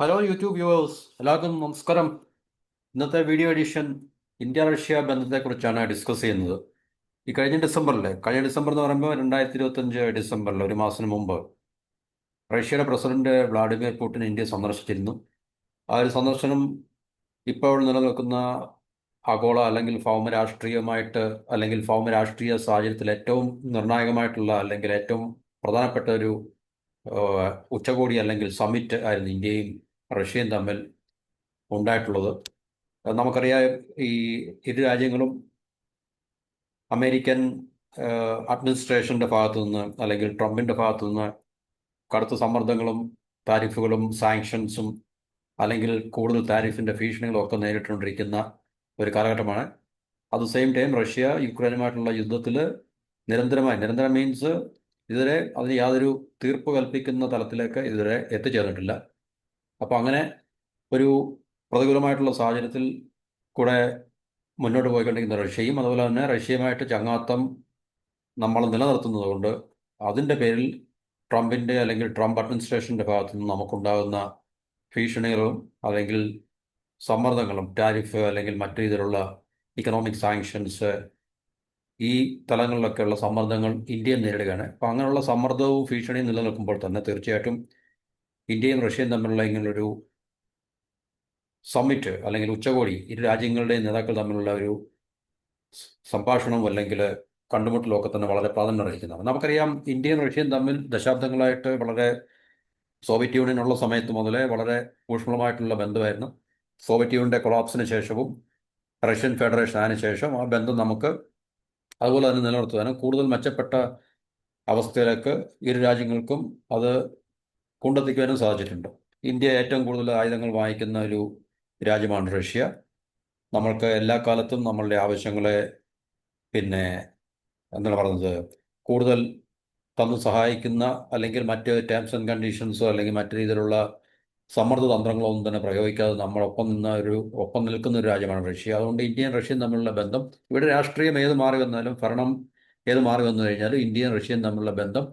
Hello YouTube viewers എല്ലാവർക്കും നമസ്കാരം. ഇന്നത്തെ വീഡിയോ എഡിഷൻ ഇന്ത്യ റഷ്യ ബന്ധത്തെക്കുറിച്ചാണ് ഡിസ്കസ് ചെയ്യുന്നത്. ഈ കഴിഞ്ഞ ഡിസംബറിൽ കഴിഞ്ഞ ഡിസംബർ എന്ന് പറയുമ്പോൾ രണ്ടായിരത്തി ഇരുപത്തഞ്ച് ഡിസംബറിൽ ഒരു മാസത്തിന് മുമ്പ് റഷ്യയുടെ പ്രസിഡന്റ് വ്ളാഡിമിർ പുടിൻ ഇന്ത്യ സന്ദർശിച്ചിരുന്നു. ആ ഒരു സന്ദർശനം ഇപ്പോൾ നിലനിൽക്കുന്ന ആഗോള അല്ലെങ്കിൽ ഭൗമ രാഷ്ട്രീയമായിട്ട് അല്ലെങ്കിൽ ഭൗമ രാഷ്ട്രീയ സാഹചര്യത്തിൽ ഏറ്റവും നിർണായകമായിട്ടുള്ള അല്ലെങ്കിൽ ഏറ്റവും പ്രധാനപ്പെട്ട ഒരു ഉച്ചകോടി അല്ലെങ്കിൽ സമ്മിറ്റ് ആയിരുന്നു ഇന്ത്യയും റഷ്യയും തമ്മിൽ ഉണ്ടായിട്ടുള്ളത്. നമുക്കറിയാം ഈ ഇരു രാജ്യങ്ങളും അമേരിക്കൻ അഡ്മിനിസ്ട്രേഷന്റെ ഭാഗത്തു നിന്ന് അല്ലെങ്കിൽ ട്രംപിന്റെ ഭാഗത്തു നിന്ന് കടുത്ത സമ്മർദ്ദങ്ങളും താരിഫുകളും സാങ്ഷൻസും അല്ലെങ്കിൽ കൂടുതൽ താരിഫിന്റെ ഭീഷണികളും ഒക്കെ നേരിട്ടുകൊണ്ടിരിക്കുന്ന ഒരു കാലഘട്ടമാണ്. അത് സെയിം ടൈം റഷ്യ യുക്രൈനുമായിട്ടുള്ള യുദ്ധത്തിൽ നിരന്തരമായി നിരന്തരം മീൻസ് ഇതുവരെ അതിന് യാതൊരു തീർപ്പ് കൽപ്പിക്കുന്ന തലത്തിലേക്ക് ഇതുവരെ എത്തിച്ചേർന്നിട്ടില്ല. അപ്പോൾ അങ്ങനെ ഒരു പ്രതികൂലമായിട്ടുള്ള സാഹചര്യത്തിൽ കൂടെ മുന്നോട്ട് പോയിക്കൊണ്ടിരിക്കുന്ന റഷ്യയും അതുപോലെ തന്നെ റഷ്യയുമായിട്ട് ചങ്ങാത്തം നമ്മൾ നിലനിർത്തുന്നത് കൊണ്ട് അതിന്റെ പേരിൽ ട്രംപിന്റെ അല്ലെങ്കിൽ ട്രംപ് അഡ്മിനിസ്ട്രേഷന്റെ ഭാഗത്തു നിന്ന് നമുക്കുണ്ടാകുന്ന ഭീഷണികളും അല്ലെങ്കിൽ സമ്മർദ്ദങ്ങളും ടാരിഫ് അല്ലെങ്കിൽ മറ്റു രീതിയിലുള്ള ഇക്കണോമിക് സാങ്ഷൻസ് ഈ തലങ്ങളിലൊക്കെയുള്ള സമ്മർദ്ദങ്ങൾ ഇന്ത്യ നേരിടുകയാണ്. അപ്പോൾ അങ്ങനെയുള്ള സമ്മർദ്ദവും ഭീഷണിയും നിലനിൽക്കുമ്പോൾ തന്നെ തീർച്ചയായിട്ടും ഇന്ത്യയും റഷ്യയും തമ്മിലുള്ള ഇങ്ങനൊരു സമ്മിറ്റ് അല്ലെങ്കിൽ ഉച്ചകോടി ഇരു രാജ്യങ്ങളുടെയും നേതാക്കൾ തമ്മിലുള്ള ഒരു സംഭാഷണം അല്ലെങ്കിൽ കണ്ടുമുട്ടലൊക്കെ തന്നെ വളരെ പ്രാധാന്യം അർഹിക്കുന്നതാണ്. നമുക്കറിയാം ഇന്ത്യയും റഷ്യയും തമ്മിൽ ദശാബ്ദങ്ങളായിട്ട് വളരെ സോവിയറ്റ് യൂണിയൻ ഉള്ള സമയത്ത് മുതലേ വളരെ ഊഷ്മളമായിട്ടുള്ള ബന്ധമായിരുന്നു. സോവിയറ്റ് യൂണിയന്റെ കൊളാപ്സിന് ശേഷവും റഷ്യൻ ഫെഡറേഷൻ ആയതിനു ശേഷം ആ ബന്ധം നമുക്ക് അതുപോലെ തന്നെ നിലനിർത്തുവാനും കൂടുതൽ മെച്ചപ്പെട്ട അവസ്ഥയിലേക്ക് ഇരു രാജ്യങ്ങൾക്കും അത് കൊണ്ടെത്തിക്കുവാനും സാധിച്ചിട്ടുണ്ട്. ഇന്ത്യ ഏറ്റവും കൂടുതൽ ആയുധങ്ങൾ വാങ്ങിക്കുന്ന ഒരു രാജ്യമാണ് റഷ്യ. നമ്മൾക്ക് എല്ലാ കാലത്തും നമ്മളുടെ ആവശ്യങ്ങളെ പിന്നെ എന്താണ് പറയുന്നത്? കൂടുതൽ തന്ന് സഹായിക്കുന്ന അല്ലെങ്കിൽ മറ്റ് ടേംസ് ആൻഡ് കണ്ടീഷൻസോ അല്ലെങ്കിൽ മറ്റു രീതിയിലുള്ള സമ്മർദ്ദ തന്ത്രങ്ങളോ ഒന്നും തന്നെ പ്രയോഗിക്കാതെ നമ്മളൊപ്പം നിന്ന ഒരു ഒപ്പം നിൽക്കുന്ന ഒരു രാജ്യമാണ് റഷ്യ. അതുകൊണ്ട് ഇന്ത്യയും റഷ്യയും തമ്മിലുള്ള ബന്ധം ഇവിടെ രാഷ്ട്രീയം ഏത് മാറി വന്നാലും ഭരണം ഏത് മാറി വന്നു കഴിഞ്ഞാലും ഇന്ത്യയും റഷ്യയും തമ്മിലുള്ള ബന്ധം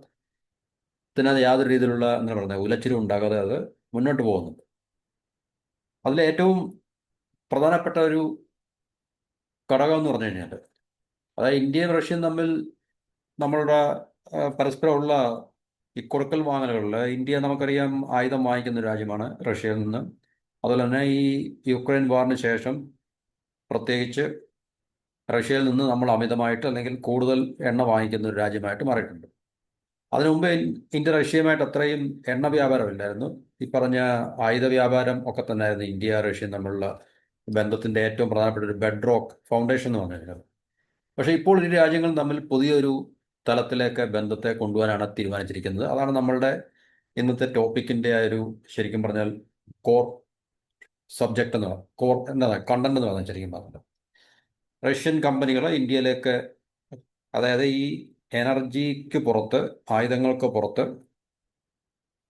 ഇതിനകത്ത് യാതൊരു രീതിയിലുള്ള എന്താ പറയുന്നത് ഉലച്ചിലും ഉണ്ടാകാതെ അത് മുന്നോട്ട് പോകുന്നുണ്ട്. അതിൽ ഏറ്റവും പ്രധാനപ്പെട്ട ഒരു ഘടകം എന്ന് പറഞ്ഞു കഴിഞ്ഞാൽ അതായത് ഇന്ത്യയും റഷ്യയും തമ്മിൽ നമ്മളുടെ പരസ്പരമുള്ള ഈ കൊടുക്കൽ വാങ്ങലുകളിൽ ഇന്ത്യ നമുക്കറിയാം ആയുധം വാങ്ങിക്കുന്ന രാജ്യമാണ് റഷ്യയിൽ നിന്ന്. അതുപോലെ തന്നെ ഈ യുക്രൈൻ വാറിന് ശേഷം പ്രത്യേകിച്ച് റഷ്യയിൽ നിന്ന് നമ്മൾ അമിതമായിട്ട് അല്ലെങ്കിൽ കൂടുതൽ എണ്ണ വാങ്ങിക്കുന്ന ഒരു രാജ്യമായിട്ട് മാറിയിട്ടുണ്ട്. അതിനു മുമ്പ് ഇന്ത്യ റഷ്യയുമായിട്ട് അത്രയും എണ്ണ വ്യാപാരം ഇല്ലായിരുന്നു. ഈ പറഞ്ഞ ആയുധ വ്യാപാരം ഒക്കെ തന്നെയായിരുന്നു ഇന്ത്യ റഷ്യ തമ്മിലുള്ള ബന്ധത്തിന്റെ ഏറ്റവും പ്രധാനപ്പെട്ട ഒരു ബെഡ് റോക്ക് ഫൗണ്ടേഷൻ എന്ന് പറഞ്ഞു കഴിഞ്ഞാൽ പക്ഷേ ഇപ്പോൾ ഇരു രാജ്യങ്ങൾ തമ്മിൽ പുതിയൊരു തലത്തിലേക്ക് ബന്ധത്തെ കൊണ്ടുപോകാനാണ് തീരുമാനിച്ചിരിക്കുന്നത്. അതാണ് നമ്മളുടെ ഇന്നത്തെ ടോപ്പിക്കിന്റെ ആ ഒരു ശരിക്കും പറഞ്ഞാൽ കോർ സബ്ജക്റ്റ് എന്ന് പറഞ്ഞാൽ കോർ എന്താണ് കണ്ടന്റ് എന്ന് പറഞ്ഞാൽ ശരിക്കും പറഞ്ഞത് റഷ്യൻ കമ്പനികൾ ഇന്ത്യയിലേക്ക് അതായത് ഈ എനർജിക്ക് പുറത്ത് ആയുധങ്ങൾക്ക് പുറത്ത്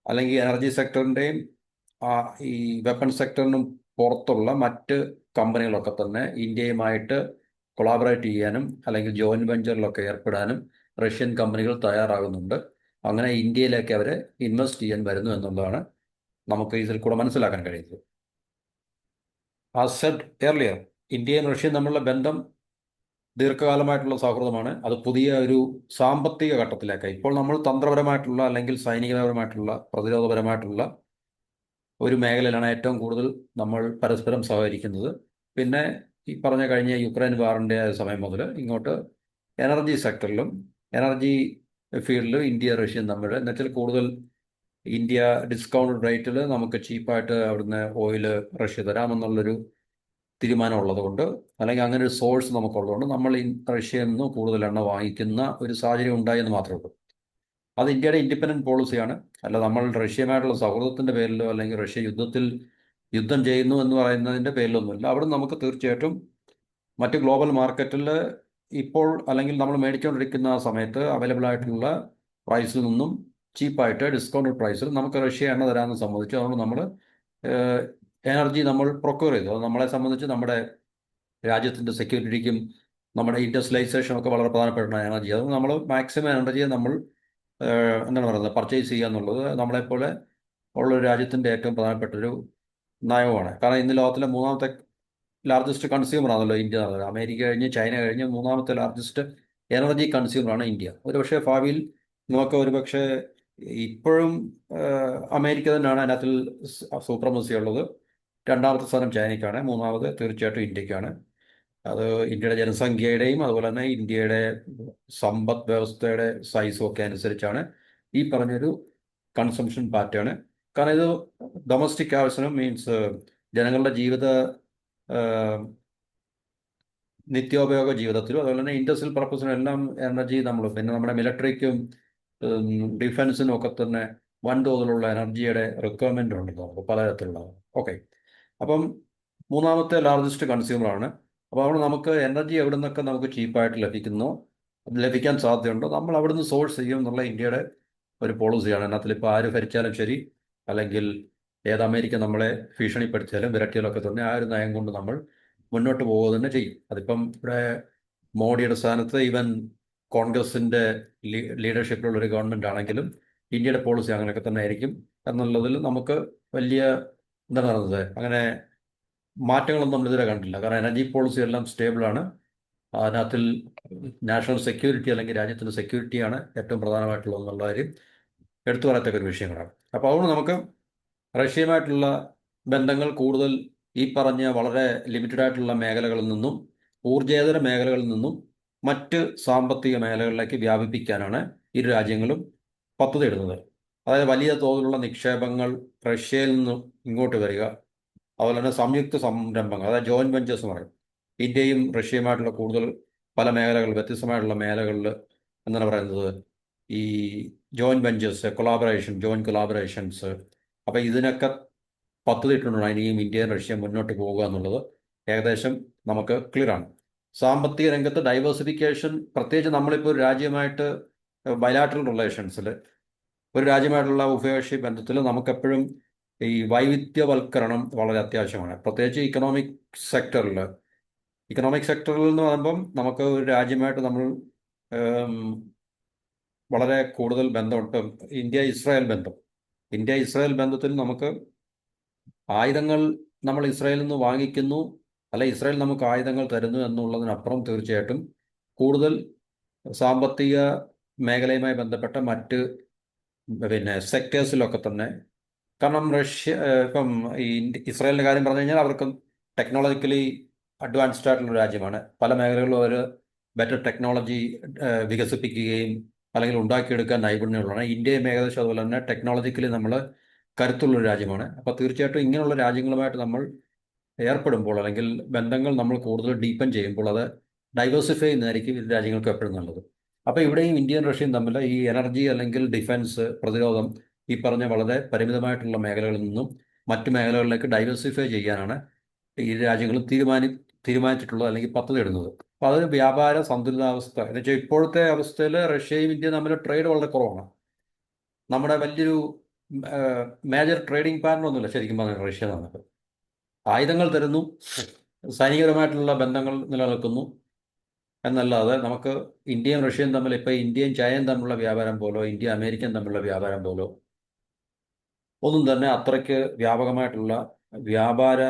അല്ലെങ്കിൽ എനർജി സെക്ടറിന്റെയും ഈ വെപ്പൺ സെക്ടറിനും പുറത്തുള്ള മറ്റ് കമ്പനികളൊക്കെ തന്നെ ഇന്ത്യയുമായിട്ട് കൊളാബറേറ്റ് ചെയ്യാനും അല്ലെങ്കിൽ ജോയിന്റ് വെഞ്ചറിലൊക്കെ ഏർപ്പെടാനും റഷ്യൻ കമ്പനികൾ തയ്യാറാകുന്നുണ്ട്. അങ്ങനെ ഇന്ത്യയിലേക്ക് അവർ ഇൻവെസ്റ്റ് ചെയ്യാൻ വരുന്നു എന്നുള്ളതാണ് നമുക്ക് ഇതിൽ കൂടെ മനസ്സിലാക്കാൻ കഴിയുന്നത്. ആ സെഡ് എർലിയർ ഇന്ത്യയും റഷ്യയും തമ്മിലുള്ള ബന്ധം ദീർഘകാലമായിട്ടുള്ള സൗഹൃദമാണ്. അത് പുതിയ ഒരു സാമ്പത്തിക ഘട്ടത്തിലേക്ക് ഇപ്പോൾ നമ്മൾ തന്ത്രപരമായിട്ടുള്ള അല്ലെങ്കിൽ സൈനികപരമായിട്ടുള്ള പ്രതിരോധപരമായിട്ടുള്ള ഒരു മേഖലയിലാണ് ഏറ്റവും കൂടുതൽ നമ്മൾ പരസ്പരം സഹകരിക്കുന്നത്. പിന്നെ ഈ പറഞ്ഞ കഴിഞ്ഞ യുക്രൈൻ വാറിന്റെ സമയം മുതൽ ഇങ്ങോട്ട് എനർജി സെക്ടറിലും എനർജി ഫീൽഡിലും ഇന്ത്യ റഷ്യയും തമ്മിൽ എന്നുവെച്ചാൽ കൂടുതൽ ഇന്ത്യ ഡിസ്കൗണ്ട് റേറ്റിൽ നമുക്ക് ചീപ്പായിട്ട് അവിടുന്ന് ഓയിൽ റഷ്യ തരാമെന്നുള്ളൊരു തീരുമാനം ഉള്ളതുകൊണ്ട് അല്ലെങ്കിൽ അങ്ങനെ ഒരു സോഴ്സ് നമുക്കുള്ളതുകൊണ്ട് നമ്മൾ റഷ്യയിൽ നിന്ന് കൂടുതൽ എണ്ണ വാങ്ങിക്കുന്ന ഒരു സാഹചര്യം ഉണ്ടായി എന്ന് മാത്രമേ ഉള്ളൂ. അത് ഇന്ത്യയുടെ ഇൻഡിപെൻഡന്റ് പോളിസിയാണ് അല്ല നമ്മൾ റഷ്യയുമായിട്ടുള്ള സൗഹൃദത്തിന്റെ പേരിലോ അല്ലെങ്കിൽ റഷ്യ യുദ്ധത്തിൽ യുദ്ധം ചെയ്യുന്നു എന്ന് പറയുന്നതിന്റെ പേരിലൊന്നുമില്ല. അവിടെ നമുക്ക് തീർച്ചയായിട്ടും മറ്റ് ഗ്ലോബൽ മാർക്കറ്റിൽ ഇപ്പോൾ അല്ലെങ്കിൽ നമ്മൾ മേടിച്ചുകൊണ്ടിരിക്കുന്ന ആ സമയത്ത് അവൈലബിൾ ആയിട്ടുള്ള പ്രൈസിൽ നിന്നും ചീപ്പായിട്ട് ഡിസ്കൗണ്ടഡ് പ്രൈസിൽ നമുക്ക് റഷ്യ എണ്ണ തരാമെന്ന് സംബന്ധിച്ച് അതുകൊണ്ട് നമ്മൾ എനർജി നമ്മൾ പ്രൊക്യൂർ ചെയ്തു. അത് നമ്മളെ സംബന്ധിച്ച് നമ്മുടെ രാജ്യത്തിന്റെ സെക്യൂരിറ്റിക്കും നമ്മുടെ ഇൻഡസ്ട്രിയലൈസേഷൻ ഒക്കെ വളരെ പ്രധാനപ്പെട്ട എനർജി. അത് നമ്മൾ മാക്സിമം എനർജിയെ നമ്മൾ എന്താണ് പറയുന്നത്? പർച്ചേസ് ചെയ്യുക എന്നുള്ളത് നമ്മളെപ്പോലെ ഉള്ള രാജ്യത്തിന്റെ ഏറ്റവും പ്രധാനപ്പെട്ട ഒരു നയമാണ് കാരണം ഇന്ന് ലോകത്തിലെ മൂന്നാമത്തെ ലാർജസ്റ്റ് കൺസ്യൂമർ ആണല്ലോ ഇന്ത്യ എന്ന് പറയുന്നത്. അമേരിക്ക കഴിഞ്ഞ് ചൈന കഴിഞ്ഞ് മൂന്നാമത്തെ ലാർജസ്റ്റ് എനർജി കൺസ്യൂമറാണ് ഇന്ത്യ. ഒരുപക്ഷെ ഭാവിയിൽ നമുക്ക് ഒരുപക്ഷെ ഇപ്പോഴും അമേരിക്ക തന്നെയാണ് അതിനകത്തിൽ സൂപ്രമസി ഉള്ളത്. രണ്ടാമത്തെ സ്ഥാനം ചൈനയ്ക്കാണ് മൂന്നാമത് തീർച്ചയായിട്ടും ഇന്ത്യക്കാണ് അത് ഇന്ത്യയുടെ ജനസംഖ്യയുടെയും അതുപോലെ തന്നെ ഇന്ത്യയുടെ സമ്പദ് വ്യവസ്ഥയുടെ സൈസും ഒക്കെ അനുസരിച്ചാണ് ഈ പറഞ്ഞൊരു കൺസംഷൻ പാറ്റേൺ കാരണം ഇത് ഡൊമസ്റ്റിക് ആവശ്യം മീൻസ് ജനങ്ങളുടെ ജീവിത നിത്യോപയോഗ ജീവിതത്തിലും അതുപോലെ തന്നെ ഇൻഡസ്ട്രിയൽ പർപ്പസിനും എല്ലാം എനർജി നമ്മൾ പിന്നെ നമ്മുടെ മിലിറ്ററിക്കും ഡിഫൻസിനും ഒക്കെ തന്നെ വൻതോതിലുള്ള എനർജിയുടെ റിക്വയർമെന്റ് ഉണ്ട് നമുക്ക് പലതരത്തിലുള്ള ഓക്കെ അപ്പം മൂന്നാമത്തെ ലാർജസ്റ്റ് കൺസ്യൂമറാണ് അപ്പോൾ അവിടെ നമുക്ക് എനർജി എവിടെ നിന്നൊക്കെ നമുക്ക് ചീപ്പായിട്ട് ലഭിക്കുന്നു ലഭിക്കാൻ സാധ്യതയുണ്ടോ? നമ്മൾ അവിടുന്ന് സോഴ്സ് ചെയ്യും എന്നുള്ള ഇന്ത്യയുടെ ഒരു പോളിസിയാണ് അതിനകത്തിൽ ഇപ്പോൾ ആര് ഭരിച്ചാലും ശരി അല്ലെങ്കിൽ ഏത് അമേരിക്ക നമ്മളെ ഭീഷണിപ്പെടുത്തിയാലും വിരട്ടിയാലൊക്കെ തന്നെ ആ ഒരു നയം കൊണ്ട് നമ്മൾ മുന്നോട്ട് പോവുക തന്നെ ചെയ്യും. അതിപ്പം ഇവിടെ മോഡിയുടെ സ്ഥാനത്ത് ഈവൻ കോൺഗ്രസിന്റെ ലീഡർഷിപ്പിലുള്ള ഒരു ഗവൺമെന്റ് ആണെങ്കിലും ഇന്ത്യയുടെ പോളിസി അങ്ങനെയൊക്കെ തന്നെ ആയിരിക്കും. എന്നുള്ളതിൽ നമുക്ക് വലിയ എന്താണ് അങ്ങനെ മാറ്റങ്ങളൊന്നും നമ്മൾ ഇതുവരെ കണ്ടില്ല കാരണം എനർജി പോളിസി എല്ലാം സ്റ്റേബിൾ ആണ്. അതിനകത്തിൽ നാഷണൽ സെക്യൂരിറ്റി അല്ലെങ്കിൽ രാജ്യത്തിന്റെ സെക്യൂരിറ്റിയാണ് ഏറ്റവും പ്രധാനമായിട്ടുള്ളത് എന്നുള്ള കാര്യം എടുത്തു പറയത്തക്ക ഒരു വിഷയങ്ങളാണ്. അപ്പോൾ അതുകൊണ്ട് നമുക്ക് റഷ്യയുമായിട്ടുള്ള ബന്ധങ്ങൾ കൂടുതൽ ഈ പറഞ്ഞ വളരെ ലിമിറ്റഡ് ആയിട്ടുള്ള മേഖലകളിൽ നിന്നും ഊർജേതര മേഖലകളിൽ നിന്നും മറ്റ് സാമ്പത്തിക മേഖലകളിലേക്ക് വ്യാപിപ്പിക്കാനാണ് ഇരു രാജ്യങ്ങളും പദ്ധതിയിടുന്നത് അതായത് വലിയ തോതിലുള്ള നിക്ഷേപങ്ങൾ റഷ്യയിൽ നിന്നും ഇങ്ങോട്ട് വരിക. അതുപോലെ തന്നെ സംയുക്ത സംരംഭങ്ങൾ അതായത് ജോയിന്റ് വെഞ്ചേഴ്സ് എന്ന് പറയും. ഇന്ത്യയും റഷ്യയുമായിട്ടുള്ള കൂടുതൽ പല മേഖലകൾ വ്യത്യസ്തമായിട്ടുള്ള മേഖലകളിൽ എന്താണ് പറയുന്നത്? ഈ joint ventures collaboration joint collaborations അപ്പോൾ ഇതിനൊക്കെ പദ്ധതി ഇട്ടിട്ടുണ്ട്? ഇനിയും ഇന്ത്യയും റഷ്യയും മുന്നോട്ട് പോവുക എന്നുള്ളത് ഏകദേശം നമുക്ക് ക്ലിയർ ആണ്. സാമ്പത്തിക രംഗത്ത് ഡൈവേഴ്സിഫിക്കേഷൻ പ്രത്യേകിച്ച് നമ്മളിപ്പോൾ ഒരു രാജ്യമായിട്ട് ബയലാട്രൽ റിലേഷൻസിൽ ഒരു രാജ്യമായിട്ടുള്ള ഉഭയകക്ഷി ബന്ധത്തിൽ നമുക്കെപ്പോഴും ഈ വൈവിധ്യവൽക്കരണം വളരെ അത്യാവശ്യമാണ്. പ്രത്യേകിച്ച് ഇക്കണോമിക് സെക്ടറിൽ ഇക്കണോമിക് സെക്ടറിൽ എന്ന് പറയുമ്പം നമുക്ക് ഒരു രാജ്യമായിട്ട് നമ്മൾ വളരെ കൂടുതൽ ബന്ധമുണ്ട്. ഇന്ത്യ ഇസ്രായേൽ ബന്ധം. ഇന്ത്യ ഇസ്രായേൽ ബന്ധത്തിൽ നമുക്ക് ആയുധങ്ങൾ നമ്മൾ ഇസ്രായേലിൽ നിന്ന് വാങ്ങിക്കുന്നു. അല്ലെ ഇസ്രായേൽ നമുക്ക് ആയുധങ്ങൾ തരുന്നു എന്നുള്ളതിനപ്പുറം തീർച്ചയായിട്ടും കൂടുതൽ സാമ്പത്തിക മേഖലയുമായി ബന്ധപ്പെട്ട മറ്റ് പിന്നെ സെക്ടേഴ്സിലൊക്കെ തന്നെ. കാരണം റഷ്യ ഇപ്പം ഈ ഇസ്രായേലിന്റെ കാര്യം പറഞ്ഞു കഴിഞ്ഞാൽ അവർക്ക് ടെക്നോളജിക്കലി അഡ്വാൻസ്ഡ് ആയിട്ടുള്ള രാജ്യമാണ്. പല മേഖലകളിലും അവർ ബെറ്റർ ടെക്നോളജി വികസിപ്പിക്കുകയും അല്ലെങ്കിൽ ഉണ്ടാക്കിയെടുക്കാൻ നൈപുണ്യമുള്ളതാണ് ഇന്ത്യയും ഏകദേശം അതുപോലെ തന്നെ ടെക്നോളജിക്കലി നമ്മൾ കരുത്തുള്ളൊരു രാജ്യമാണ്. അപ്പോൾ തീർച്ചയായിട്ടും ഇങ്ങനെയുള്ള രാജ്യങ്ങളുമായിട്ട് നമ്മൾ ഏർപ്പെടുമ്പോൾ അല്ലെങ്കിൽ ബന്ധങ്ങൾ നമ്മൾ കൂടുതൽ ഡീപ്പൻ ചെയ്യുമ്പോൾ അത് ഡൈവേഴ്സിഫൈ ചെയ്യുന്നതായിരിക്കും ഇരു രാജ്യങ്ങൾക്ക് എപ്പോഴും നല്ലത്. അപ്പോൾ ഇവിടെയും ഇന്ത്യയും റഷ്യയും തമ്മിൽ ഈ എനർജി അല്ലെങ്കിൽ ഡിഫൻസ് പ്രതിരോധം ഈ പറഞ്ഞ വളരെ പരിമിതമായിട്ടുള്ള മേഖലകളിൽ നിന്നും മറ്റ് മേഖലകളിലേക്ക് ഡൈവേഴ്സിഫൈ ചെയ്യാനാണ് ഈ രാജ്യങ്ങളും തീരുമാനി തീരുമാനിച്ചിട്ടുള്ളത് അല്ലെങ്കിൽ പദ്ധതി ഇടുന്നത് അപ്പോൾ അത് വ്യാപാര സന്തുലിതാവസ്ഥ. എന്ന് വെച്ചാൽ ഇപ്പോഴത്തെ അവസ്ഥയിൽ റഷ്യയും ഇന്ത്യയും തമ്മിൽ ട്രേഡ് വളരെ കുറവാണ്. നമ്മുടെ വലിയൊരു മേജർ ട്രേഡിംഗ് പാർട്ണർ ഒന്നുമില്ല ശരിക്കും പറഞ്ഞാൽ റഷ്യ നമുക്ക് ആയുധങ്ങൾ തരുന്നു സൈനികപരമായിട്ടുള്ള ബന്ധങ്ങൾ നിലനിൽക്കുന്നു എന്നല്ലാതെ നമുക്ക് ഇന്ത്യയും റഷ്യയും തമ്മിൽ ഇപ്പോൾ ഇന്ത്യയും ചൈനയും തമ്മിലുള്ള വ്യാപാരം പോലോ ഇന്ത്യ അമേരിക്കൻ തമ്മിലുള്ള വ്യാപാരം പോലോ ഒന്നും തന്നെ അത്രയ്ക്ക് വ്യാപകമായിട്ടുള്ള വ്യാപാര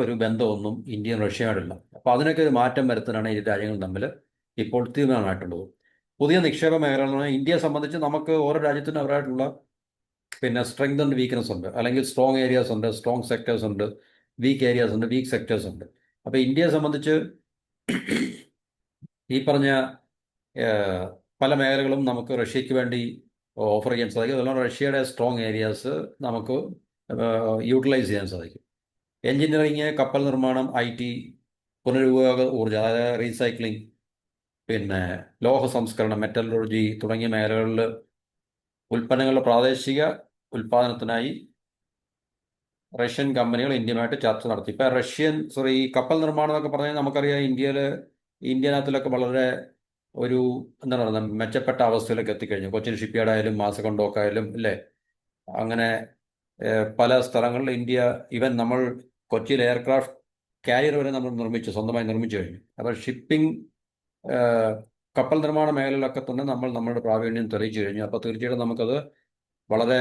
ഒരു ബന്ധമൊന്നും ഇന്ത്യയും റഷ്യയുമായിട്ടില്ല. അപ്പോൾ അതിനൊക്കെ ഒരു മാറ്റം വരുത്താനാണ് ഈ രാജ്യങ്ങൾ തമ്മിൽ ഇപ്പോൾ തീരുമാനമായിട്ടുള്ളത് പുതിയ നിക്ഷേപ മേഖലകൾ ഇന്ത്യയെ സംബന്ധിച്ച് നമുക്ക് ഓരോ രാജ്യത്തിനും അവരായിട്ടുള്ള പിന്നെ സ്ട്രെങ്ത് ആൻഡ് വീക്ക്നെസ് ഉണ്ട്. അല്ലെങ്കിൽ സ്ട്രോങ് ഏരിയാസ് ഉണ്ട് സ്ട്രോങ് സെക്ടേഴ്സ് ഉണ്ട് വീക്ക് ഏരിയാസ് ഉണ്ട് വീക്ക് സെക്ടേഴ്സ് ഉണ്ട്. അപ്പോൾ ഇന്ത്യയെ സംബന്ധിച്ച് ഈ പറഞ്ഞ പല മേഖലകളും നമുക്ക് റഷ്യയ്ക്ക് വേണ്ടി ഓഫർ ചെയ്യാൻ സാധിക്കും. അതുപോലെ റഷ്യയുടെ സ്ട്രോങ് ഏരിയാസ് നമുക്ക് യൂട്ടിലൈസ് ചെയ്യാൻ സാധിക്കും. എൻജിനീയറിങ് കപ്പൽ നിർമ്മാണം ഐ ടി പുനരുപയോഗ ഊർജം അതായത് റീസൈക്ലിംഗ് പിന്നെ ലോഹ സംസ്കരണം മെറ്റലർജി തുടങ്ങിയ മേഖലകളിൽ ഉൽപ്പന്നങ്ങളുടെ പ്രാദേശിക ഉൽപ്പാദനത്തിനായി റഷ്യൻ കമ്പനികൾ ഇന്ത്യയുമായിട്ട് ചർച്ച നടത്തി. ഇപ്പം റഷ്യൻ സോറി കപ്പൽ നിർമ്മാണം എന്നൊക്കെ പറഞ്ഞാൽ നമുക്കറിയാം ഇന്ത്യയിൽ ഇന്ത്യനകത്തിലൊക്കെ വളരെ ഒരു എന്താണ് പറയുന്നത് മെച്ചപ്പെട്ട അവസ്ഥയിലൊക്കെ എത്തിക്കഴിഞ്ഞു. കൊച്ചിൻ ഷിപ്പ്യാർഡ് ആയാലും മാസകൊണ്ടോക്ക് ആയാലും അല്ലേ? അങ്ങനെ പല സ്ഥലങ്ങളിൽ ഇന്ത്യ ഈവൻ നമ്മൾ കൊച്ചിയിൽ എയർക്രാഫ്റ്റ് കാരിയർ വരെ നമ്മൾ നിർമ്മിച്ചു സ്വന്തമായി നിർമ്മിച്ചു കഴിഞ്ഞു. അപ്പോൾ ഷിപ്പിംഗ് കപ്പൽ നിർമ്മാണ മേഖലയിലൊക്കെ തന്നെ നമ്മൾ നമ്മുടെ പ്രാവീണ്യം തെളിയിച്ചു കഴിഞ്ഞു. അപ്പോൾ തീർച്ചയായിട്ടും നമുക്കത് വളരെ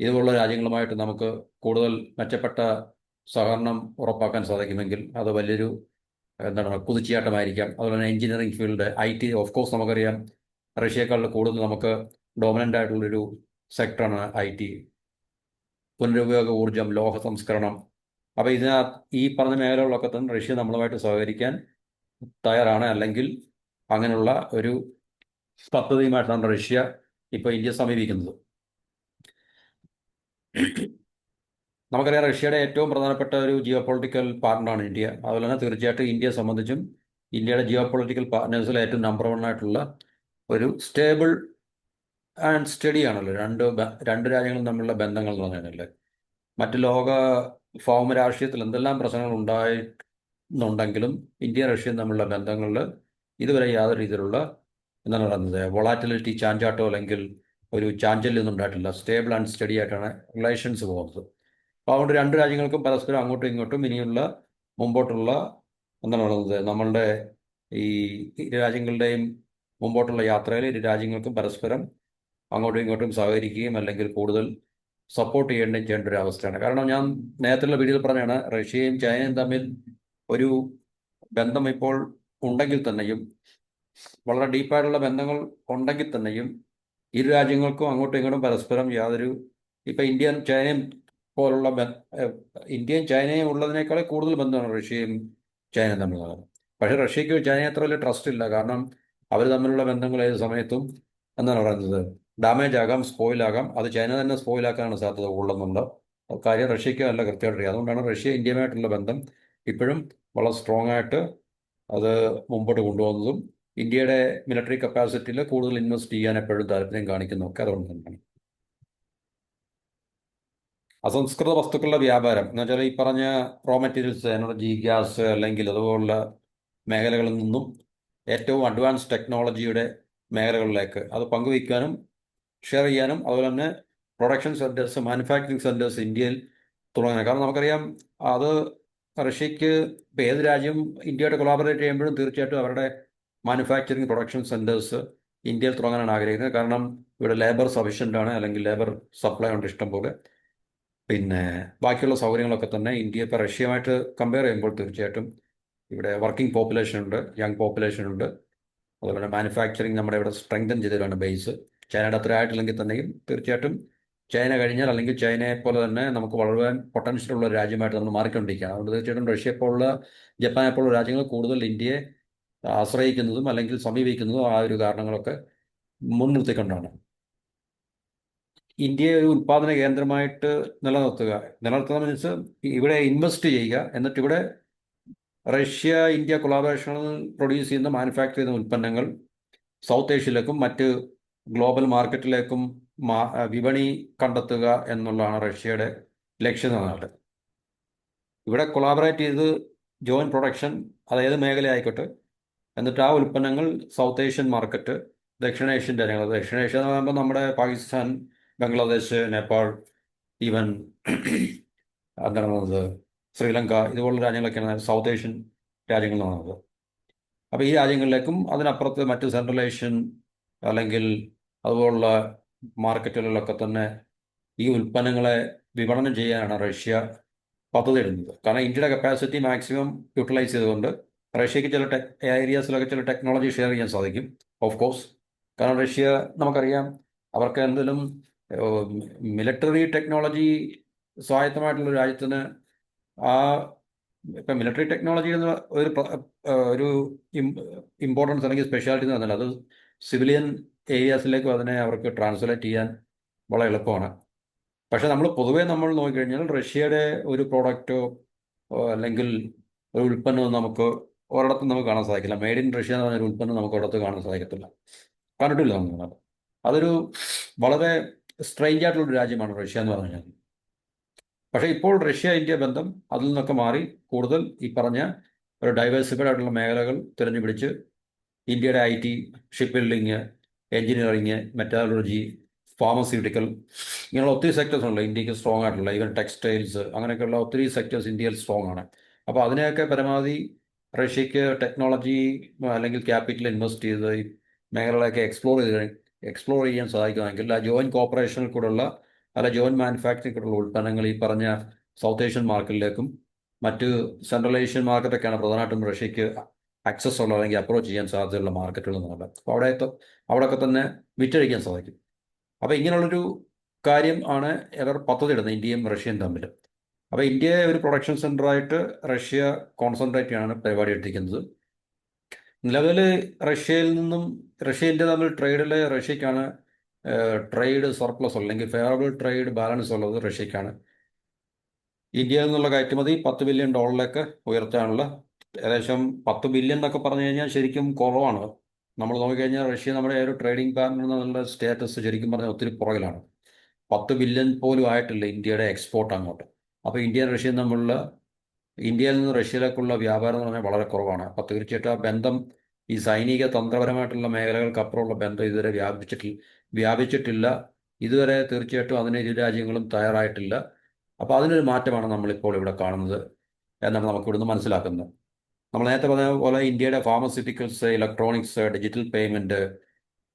ഇതുപോലുള്ള രാജ്യങ്ങളുമായിട്ട് നമുക്ക് കൂടുതൽ മെച്ചപ്പെട്ട സഹകരണം ഉറപ്പാക്കാൻ സാധിക്കുമെങ്കിൽ അത് വലിയൊരു എന്താണ് കുതിച്ചുചാട്ടമായിരിക്കാം. അതുപോലെ തന്നെ engineering field I T of course നമുക്കറിയാം. റഷ്യയേക്കാൾ കൂടുതൽ നമുക്ക് ഡോമിനന്റ് ആയിട്ടുള്ളൊരു സെക്ടറാണ് ഐ ടി പുനരുപയോഗ ഊർജം ലോഹ സംസ്കരണം. അപ്പോൾ ഇതിനകത്ത് ഈ പറഞ്ഞ മേഖലകളിലൊക്കെ തന്നെ റഷ്യ നമ്മളുമായിട്ട് സഹകരിക്കാൻ തയ്യാറാണ്. അല്ലെങ്കിൽ അങ്ങനെയുള്ള ഒരു പദ്ധതിയുമായിട്ടാണ് റഷ്യ ഇപ്പോൾ ഇന്ത്യ സമീപിക്കുന്നത്. നമുക്കറിയാം റഷ്യയുടെ ഏറ്റവും പ്രധാനപ്പെട്ട ഒരു ജിയോ പൊളിറ്റിക്കൽ പാർട്ണറാണ് ഇന്ത്യ. അതുപോലെ തന്നെ തീർച്ചയായിട്ടും ഇന്ത്യയെ സംബന്ധിച്ചും ഇന്ത്യയുടെ ജിയോ പൊളിറ്റിക്കൽ പാർട്ട്നേഴ്സിൽ ഏറ്റവും നമ്പർ വൺ ആയിട്ടുള്ള ഒരു സ്റ്റേബിൾ ആൻഡ് സ്റ്റഡി ആണല്ലോ. രണ്ട് രണ്ട് രാജ്യങ്ങളും തമ്മിലുള്ള ബന്ധങ്ങൾ എന്ന് പറഞ്ഞാൽ മറ്റ് ലോക ഭൗമ രാഷ്ട്രീയത്തിൽ എന്തെല്ലാം പ്രശ്നങ്ങൾ ഉണ്ടായിട്ടുണ്ടെങ്കിലും ഇന്ത്യ റഷ്യയും തമ്മിലുള്ള ബന്ധങ്ങളിൽ ഇതുവരെ യാതൊരു രീതിയിലുള്ള എന്താണ് പറയുന്നത് വൊളാറ്റിലിറ്റി ചാഞ്ചാട്ടോ അല്ലെങ്കിൽ ഒരു ചാഞ്ചല്യൊന്നും ഉണ്ടായിട്ടില്ല. സ്റ്റേബിൾ ആൻഡ് സ്റ്റഡി ആയിട്ടാണ് റിലേഷൻസ് പോകുന്നത്. അപ്പോൾ അതുകൊണ്ട് രണ്ട് രാജ്യങ്ങൾക്കും പരസ്പരം അങ്ങോട്ടും ഇങ്ങോട്ടും ഇനിയുള്ള മുമ്പോട്ടുള്ള എന്താണ് പറയുന്നത്? നമ്മളുടെ ഈ ഇരു രാജ്യങ്ങളുടെയും മുമ്പോട്ടുള്ള യാത്രയിൽ ഇരു രാജ്യങ്ങൾക്കും പരസ്പരം അങ്ങോട്ടും ഇങ്ങോട്ടും സഹകരിക്കുകയും അല്ലെങ്കിൽ കൂടുതൽ സപ്പോർട്ട് ചെയ്യേണ്ടതും ചെയ്യേണ്ട ഒരു അവസ്ഥയാണ്. കാരണം ഞാൻ നേരത്തെയുള്ള വീഡിയോയിൽ പറഞ്ഞാണ് റഷ്യയും ചൈനയും തമ്മിൽ ഒരു ബന്ധം ഇപ്പോൾ ഉണ്ടെങ്കിൽ തന്നെയും വളരെ ഡീപ്പായിട്ടുള്ള ബന്ധങ്ങൾ ഉണ്ടെങ്കിൽ തന്നെയും ഇരു രാജ്യങ്ങൾക്കും അങ്ങോട്ടും ഇങ്ങോട്ടും പരസ്പരം യാതൊരു ഇപ്പം ഇന്ത്യയും ചൈനയും പോലുള്ള ഇന്ത്യയും ചൈനയും ഉള്ളതിനേക്കാൾ കൂടുതൽ ബന്ധമാണ് റഷ്യയും ചൈനയും തമ്മിലുള്ളത്. പക്ഷേ റഷ്യക്ക് ചൈനയെ അത്ര വലിയ ട്രസ്റ്റ് ഇല്ല. കാരണം അവർ തമ്മിലുള്ള ബന്ധങ്ങൾ ഏത് സമയത്തും എന്താണ് പറയുന്നത്? ഡാമേജ് ആകാം സ്പോയിൽ ആകാം. അത് ചൈന തന്നെ സ്പോയിലാക്കാനാണ് സാധ്യത കൂടുതലുണ്ട്. കാര്യം റഷ്യക്ക് നല്ല കൃത്യമായിട്ട് അറിയാം അതുകൊണ്ടാണ് റഷ്യ ഇന്ത്യയുമായിട്ടുള്ള ബന്ധം ഇപ്പോഴും വളരെ സ്ട്രോങ് ആയിട്ട് അത് മുമ്പോട്ട് കൊണ്ടുപോകുന്നതും ഇന്ത്യയുടെ മിലിറ്ററി കപ്പാസിറ്റിയിൽ കൂടുതൽ ഇൻവെസ്റ്റ് ചെയ്യാൻ എപ്പോഴും താല്പര്യം കാണിക്കുന്നതൊക്കെ അതുകൊണ്ട് തന്നെയാണ്. അസംസ്കൃത വസ്തുക്കളുടെ വ്യാപാരം. എന്ന് വെച്ചാൽ ഈ പറഞ്ഞ റോ മെറ്റീരിയൽസ് എനർജി ഗ്യാസ് അല്ലെങ്കിൽ അതുപോലുള്ള മേഖലകളിൽ നിന്നും ഏറ്റവും അഡ്വാൻസ് ടെക്നോളജിയുടെ മേഖലകളിലേക്ക് അത് പങ്കുവയ്ക്കാനും ഷെയർ ചെയ്യാനും അതുപോലെ തന്നെ പ്രൊഡക്ഷൻ സെന്റേഴ്സ് മാനുഫാക്ചറിങ് സെന്റേഴ്സ് ഇന്ത്യയിൽ തുടങ്ങുന്നത്. കാരണം നമുക്കറിയാം അത് റഷ്യക്ക് ഇപ്പോൾ ഏത് രാജ്യം ഇന്ത്യയായിട്ട് കൊളാബറേറ്റ് ചെയ്യുമ്പോഴും തീർച്ചയായിട്ടും അവരുടെ മാനുഫാക്ചറിങ് പ്രൊഡക്ഷൻ സെന്റേഴ്സ് ഇന്ത്യയിൽ തുടങ്ങാനാണ് ആഗ്രഹിക്കുന്നത്. കാരണം ഇവിടെ ലേബർ സഫീഷ്യന്റ് ആണ് അല്ലെങ്കിൽ ലേബർ സപ്ലൈ ഉണ്ട് ഇഷ്ടം പോലെ പിന്നെ ബാക്കിയുള്ള സൗകര്യങ്ങളൊക്കെ തന്നെ ഇന്ത്യ ഇപ്പോൾ റഷ്യയുമായിട്ട് കമ്പയർ ചെയ്യുമ്പോൾ തീർച്ചയായിട്ടും ഇവിടെ വർക്കിംഗ് പോപ്പുലേഷൻ ഉണ്ട് യങ് പോപ്പുലേഷൻ ഉണ്ട്. അതുപോലെ മാനുഫാക്ചറിങ് നമ്മുടെ ഇവിടെ സ്ട്രെങ്തൻ ചെയ്തതാണ് ബേസ് ചൈനയുടെ അത്ര ആയിട്ടില്ലെങ്കിൽ തന്നെയും തീർച്ചയായിട്ടും ചൈന കഴിഞ്ഞാൽ അല്ലെങ്കിൽ ചൈനയെ പോലെ തന്നെ നമുക്ക് വളരാൻ പൊട്ടൻഷ്യൽ ഉള്ള രാജ്യമായിട്ട് നമ്മൾ മാറിക്കൊണ്ടിരിക്കുകയാണ്. അതുകൊണ്ട് തീർച്ചയായിട്ടും റഷ്യ പോലുള്ള ജപ്പാനെ പോലുള്ള രാജ്യങ്ങൾ കൂടുതൽ ഇന്ത്യയെ ആശ്രയിക്കുന്നതും അല്ലെങ്കിൽ സമീപിക്കുന്നതും ആ ഒരു കാരണങ്ങളൊക്കെ മുൻനിർത്തിക്കൊണ്ടാണ്. ഇന്ത്യയെ ഒരു ഉൽപ്പാദന കേന്ദ്രമായിട്ട് നിലനിർത്തുക. നിലനിർത്തുക മീൻസ് ഇവിടെ ഇൻവെസ്റ്റ് ചെയ്യുക. എന്നിട്ട് ഇവിടെ റഷ്യ ഇന്ത്യ കൊളാബറേഷനിൽ പ്രൊഡ്യൂസ് ചെയ്യുന്ന മാനുഫാക്ചർ ചെയ്യുന്ന ഉൽപ്പന്നങ്ങൾ സൗത്ത് ഏഷ്യയിലേക്കും മറ്റ് ഗ്ലോബൽ മാർക്കറ്റിലേക്കും വിപണി കണ്ടെത്തുക എന്നുള്ളതാണ് റഷ്യയുടെ ലക്ഷ്യം എന്നാണ് ഇവിടെ കൊളാബറേറ്റ് ചെയ്ത് ജോയിന്റ് പ്രൊഡക്ഷൻ അതായത് മേഖലയായിക്കോട്ടെ. എന്നിട്ട് ആ ഉൽപ്പന്നങ്ങൾ സൗത്ത് ഏഷ്യൻ മാർക്കറ്റ് ദക്ഷിണേഷ്യൻ രാജ്യങ്ങൾ ദക്ഷിണേഷ്യ എന്ന് പറയുമ്പോൾ നമ്മുടെ പാകിസ്ഥാൻ ബംഗ്ലാദേശ് നേപ്പാൾ ഈവൻ എന്താണ് പറയുന്നത് ശ്രീലങ്ക ഇതുപോലുള്ള രാജ്യങ്ങളൊക്കെയാണ് സൗത്ത് ഏഷ്യൻ രാജ്യങ്ങൾ എന്ന് പറയുന്നത്. അപ്പോൾ ഈ രാജ്യങ്ങളിലേക്കും അതിനപ്പുറത്ത് മറ്റ് സെൻട്രൽ ഏഷ്യൻ അല്ലെങ്കിൽ അതുപോലുള്ള മാർക്കറ്റുകളിലൊക്കെ തന്നെ ഈ ഉൽപ്പന്നങ്ങളെ വിപണനം ചെയ്യാനാണ് റഷ്യ പദ്ധതി ഇടുന്നത് കാരണം ഇന്ത്യയുടെ കപ്പാസിറ്റി മാക്സിമം യൂട്ടിലൈസ് ചെയ്തുകൊണ്ട് റഷ്യക്ക് ചില ടെക് ഏരിയാസിലൊക്കെ ചില ടെക്നോളജി ഷെയർ ചെയ്യാൻ സാധിക്കും ഓഫ് കോഴ്സ് കാരണം റഷ്യ നമുക്കറിയാം അവർക്ക് എന്തെങ്കിലും മിലിറ്ററി ടെക്നോളജി സ്വായത്തമായിട്ടുള്ള രാജ്യത്തിന് ആ ഇപ്പം മിലിറ്ററി ടെക്നോളജി എന്ന് ഒരു ഒരു ഇമ്പോർട്ടൻസ് അല്ലെങ്കിൽ സ്പെഷ്യാലിറ്റി എന്ന് പറഞ്ഞാൽ അത് സിവിലിയൻ ഏരിയാസിലേക്ക് അതിനെ അവർക്ക് ട്രാൻസ്ലേറ്റ് ചെയ്യാൻ വളരെ എളുപ്പമാണ്. പക്ഷെ നമ്മൾ പൊതുവേ നമ്മൾ നോക്കിക്കഴിഞ്ഞാൽ റഷ്യയുടെ ഒരു പ്രോഡക്റ്റോ അല്ലെങ്കിൽ ഒരു ഉൽപ്പന്നമോ നമുക്ക് ഒരിടത്തും നമുക്ക് കാണാൻ സാധിക്കില്ല. മെയ്ഡ് ഇൻ റഷ്യ എന്ന് പറഞ്ഞൊരു ഉൽപ്പന്നം നമുക്ക് ഒരിടത്ത് കാണാൻ സാധിക്കത്തില്ല. കണ്ടിട്ടില്ല നമ്മൾ? അതൊരു വളരെ സ്ട്രെയിഞ്ച് ആയിട്ടുള്ളൊരു രാജ്യമാണ് റഷ്യ എന്ന് പറഞ്ഞു കഴിഞ്ഞാൽ പക്ഷേ ഇപ്പോൾ റഷ്യ ഇന്ത്യ ബന്ധം അതിൽ നിന്നൊക്കെ മാറി കൂടുതൽ ഈ പറഞ്ഞ ഒരു ഡൈവേഴ്സിഫൈഡ് ആയിട്ടുള്ള മേഖലകൾ തിരഞ്ഞുപിടിച്ച് ഇന്ത്യയുടെ I T ship building engineering metallurgy pharmaceutical ഇങ്ങനെയുള്ള ഒത്തിരി സെക്ടേഴ്സ് ഉണ്ടല്ലോ. ഇന്ത്യയ്ക്ക് സ്ട്രോങ് ആയിട്ടുള്ള ഈവൻ ടെക്സ്റ്റൈൽസ് അങ്ങനെയൊക്കെയുള്ള ഒത്തിരി സെക്ടേഴ്സ് ഇന്ത്യയിൽ സ്ട്രോങ് ആണ്. അപ്പോൾ അതിനെയൊക്കെ പരമാവധി റഷ്യക്ക് ടെക്നോളജി അല്ലെങ്കിൽ ക്യാപിറ്റൽ ഇൻവെസ്റ്റ് ചെയ്ത് ഈ മേഖലകളൊക്കെ എക്സ്പ്ലോർ ചെയ്ത് എക്സ്പ്ലോർ ചെയ്യാൻ സാധിക്കുമെങ്കിൽ ആ ജോയിന്റ് കോപ്പറേഷനിൽ കൂടെയുള്ള അല്ല ജോയിന്റ് മാനുഫാക്ചറിംഗ് ഉൽപ്പന്നങ്ങൾ ഈ പറഞ്ഞ സൗത്ത് ഏഷ്യൻ മാർക്കറ്റിലേക്കും മറ്റ് സെൻട്രൽ ഏഷ്യൻ മാർക്കറ്റൊക്കെയാണ് പ്രധാനമായിട്ടും റഷ്യക്ക് ആക്സസ് ഉള്ള അല്ലെങ്കിൽ അപ്രോച്ച് ചെയ്യാൻ സാധ്യതയുള്ള മാർക്കറ്റുകൾ എന്നുള്ളത് അപ്പോൾ അവിടെ അവിടെയൊക്കെ തന്നെ വിറ്റഴിക്കാൻ സാധിക്കും. അപ്പോൾ ഇങ്ങനെയുള്ളൊരു കാര്യം ആണ് ഇവർ പദ്ധതി ഇടുന്നത് ഇന്ത്യയും റഷ്യയും തമ്മിൽ. അപ്പോൾ ഇന്ത്യയെ ഒരു പ്രൊഡക്ഷൻ സെന്ററായിട്ട് റഷ്യ കോൺസെൻട്രേറ്റ് ചെയ്യാണ് പരിപാടി എടുത്തിരിക്കുന്നത്. നിലവിൽ റഷ്യയിൽ നിന്നും റഷ്യ ഇന്ത്യ തമ്മിൽ ട്രേഡിൽ റഷ്യക്കാണ് ട്രേഡ് സർപ്ലസ് അല്ലെങ്കിൽ ഫേവറബിൾ ട്രേഡ് ബാലൻസ് ഉള്ളത് റഷ്യക്കാണ്. ഇന്ത്യയിൽ നിന്നുള്ള കയറ്റുമതി പത്ത് ബില്യൺ ഡോളറിലേക്ക് ഉയർത്താനുള്ള ഏകദേശം പത്ത് ബില്യൺ എന്നൊക്കെ പറഞ്ഞു കഴിഞ്ഞാൽ ശരിക്കും കുറവാണ്. നമ്മൾ നോക്കിക്കഴിഞ്ഞാൽ റഷ്യ നമ്മുടെ ഒരു ട്രേഡിംഗ് പാർട്ണർ എന്നുള്ള സ്റ്റാറ്റസ് ശരിക്കും പറഞ്ഞാൽ ഒത്തിരി പുറകിലാണ്. പത്ത് ബില്യൺ പോലും ആയിട്ടില്ല ഇന്ത്യയുടെ എക്സ്പോർട്ട് അങ്ങോട്ട്. അപ്പോൾ ഇന്ത്യ റഷ്യ തമ്മിലുള്ള ഇന്ത്യയിൽ നിന്ന് റഷ്യയിലേക്കുള്ള വ്യാപാരം എന്ന് പറഞ്ഞാൽ വളരെ കുറവാണ്. അപ്പോൾ തീർച്ചയായിട്ടും ആ ബന്ധം ഈ സൈനിക തന്ത്രപരമായിട്ടുള്ള മേഖലകൾക്കപ്പുറമുള്ള ബന്ധം ഇതുവരെ വ്യാപിച്ചിട്ടില്ല വ്യാപിച്ചിട്ടില്ല. ഇതുവരെ തീർച്ചയായിട്ടും അതിന് ഇരു രാജ്യങ്ങളും തയ്യാറായിട്ടില്ല. അപ്പോൾ അതിനൊരു മാറ്റമാണ് നമ്മളിപ്പോൾ ഇവിടെ കാണുന്നത് എന്നാണ് നമുക്ക് ഇവിടുന്ന് മനസ്സിലാക്കുന്നത്. നമ്മൾ നേരത്തെ പറഞ്ഞ പോലെ ഇന്ത്യയുടെ ഫാർമസ്യൂട്ടിക്കൽസ് ഇലക്ട്രോണിക്സ് ഡിജിറ്റൽ പേയ്മെന്റ്